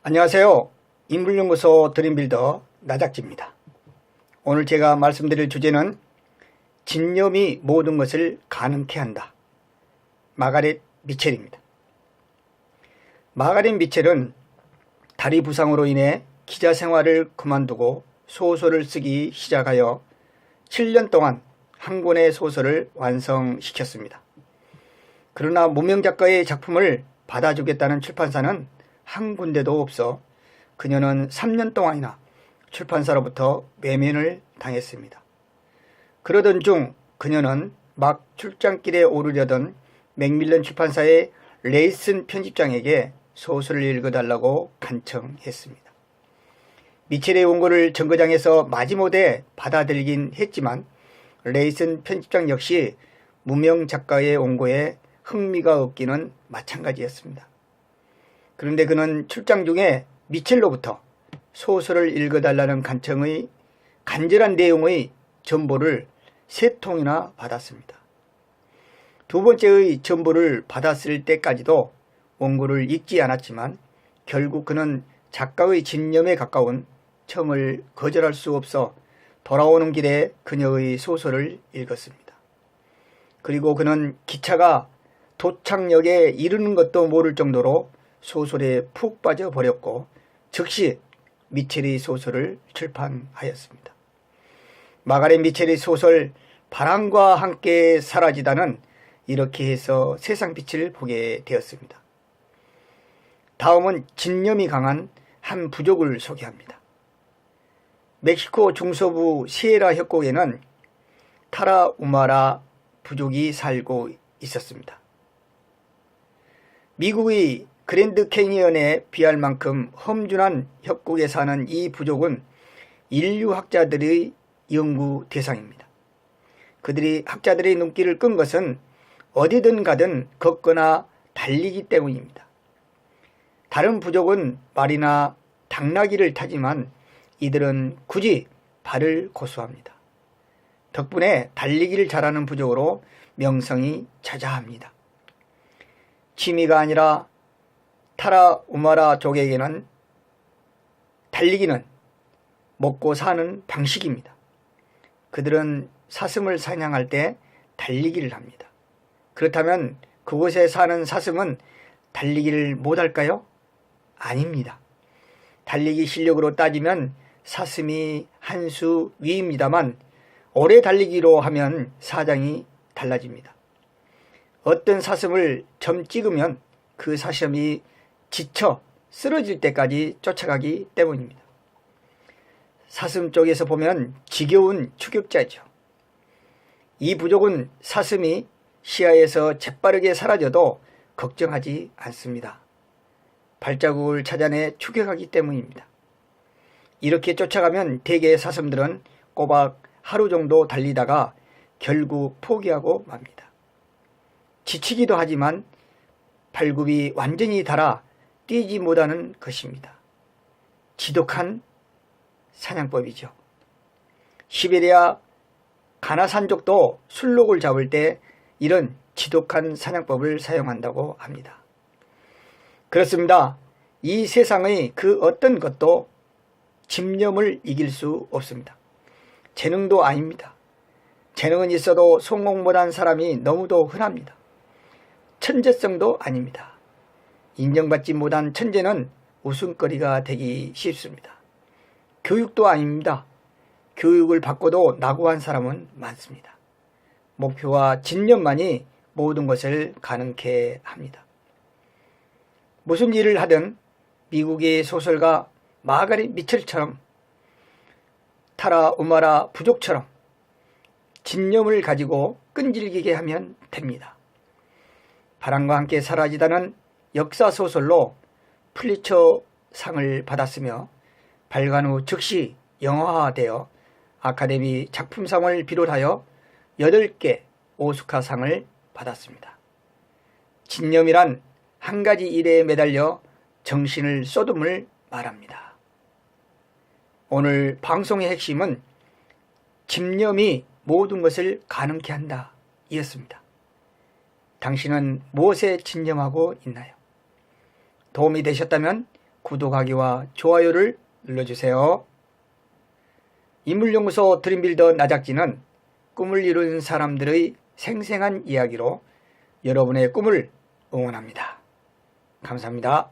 안녕하세요. 인물연구소 드림빌더 나작지입니다. 오늘 제가 말씀드릴 주제는 진념이 모든 것을 가능케 한다. 마가렛 미첼입니다. 마가렛 미첼은 다리 부상으로 인해 기자 생활을 그만두고 소설을 쓰기 시작하여 7년 동안 한 권의 소설을 완성시켰습니다. 그러나 무명 작가의 작품을 받아주겠다는 출판사는 한 군데도 없어 그녀는 3년 동안이나 출판사로부터 외면을 당했습니다. 그러던 중 그녀는 막 출장길에 오르려던 맥밀런 출판사의 레이슨 편집장에게 소설을 읽어달라고 간청했습니다. 미첼의 원고를 정거장에서 마지못해 받아들이긴 했지만 레이슨 편집장 역시 무명 작가의 원고에 흥미가 없기는 마찬가지였습니다. 그런데 그는 출장 중에 미첼로부터 소설을 읽어달라는 간청의 간절한 내용의 전보를 세 통이나 받았습니다. 두 번째의 전보를 받았을 때까지도 원고를 읽지 않았지만 결국 그는 작가의 진념에 가까운 청을 거절할 수 없어 돌아오는 길에 그녀의 소설을 읽었습니다. 그리고 그는 기차가 도착역에 이르는 것도 모를 정도로 소설에 푹 빠져 버렸고 즉시 미첼의 소설을 출판하였습니다. 마가렛 미첼의 소설 바람과 함께 사라지다는 이렇게 해서 세상 빛을 보게 되었습니다. 다음은 진념이 강한 한 부족을 소개합니다. 멕시코 중서부 시에라 협곡에는 타라 우마라 부족이 살고 있었습니다. 미국의 그랜드 캐니언에 비할 만큼 험준한 협곡에 사는 이 부족은 인류학자들의 연구 대상입니다. 그들이 학자들의 눈길을 끈 것은 어디든 가든 걷거나 달리기 때문입니다. 다른 부족은 말이나 당나귀를 타지만 이들은 굳이 발을 고수합니다. 덕분에 달리기를 잘하는 부족으로 명성이 자자합니다. 취미가 아니라 타라 우마라 족에게는 달리기는 먹고 사는 방식입니다. 그들은 사슴을 사냥할 때 달리기를 합니다. 그렇다면 그곳에 사는 사슴은 달리기를 못할까요? 아닙니다. 달리기 실력으로 따지면 사슴이 한 수 위입니다만 오래 달리기로 하면 사장이 달라집니다. 어떤 사슴을 점 찍으면 그 사슴이 지쳐 쓰러질 때까지 쫓아가기 때문입니다. 사슴 쪽에서 보면 지겨운 추격자죠. 이 부족은 사슴이 시야에서 재빠르게 사라져도 걱정하지 않습니다. 발자국을 찾아내 추격하기 때문입니다. 이렇게 쫓아가면 대개 사슴들은 꼬박 하루 정도 달리다가 결국 포기하고 맙니다. 지치기도 하지만 발굽이 완전히 닳아 뛰지 못하는 것입니다. 지독한 사냥법이죠. 시베리아 가나산족도 술록을 잡을 때 이런 지독한 사냥법을 사용한다고 합니다. 그렇습니다. 이 세상의 그 어떤 것도 집념을 이길 수 없습니다. 재능도 아닙니다. 재능은 있어도 성공 못한 사람이 너무도 흔합니다. 천재성도 아닙니다. 인정받지 못한 천재는 웃음거리가 되기 쉽습니다. 교육도 아닙니다. 교육을 받고도 낙오한 사람은 많습니다. 목표와 진념만이 모든 것을 가능케 합니다. 무슨 일을 하든 미국의 소설가 마가릿 미첼처럼 타라 우마라 부족처럼 진념을 가지고 끈질기게 하면 됩니다. 바람과 함께 사라지다는 역사 소설로 플리처 상을 받았으며 발간 후 즉시 영화화되어 아카데미 작품상을 비롯하여 8개 오스카상을 받았습니다. 진념이란 한 가지 일에 매달려 정신을 쏟음을 말합니다. 오늘 방송의 핵심은 집념이 모든 것을 가능케 한다 이었습니다. 당신은 무엇에 진념하고 있나요? 도움이 되셨다면 구독하기와 좋아요를 눌러주세요. 인물연구소 드림빌더 나작지는 꿈을 이룬 사람들의 생생한 이야기로 여러분의 꿈을 응원합니다. 감사합니다.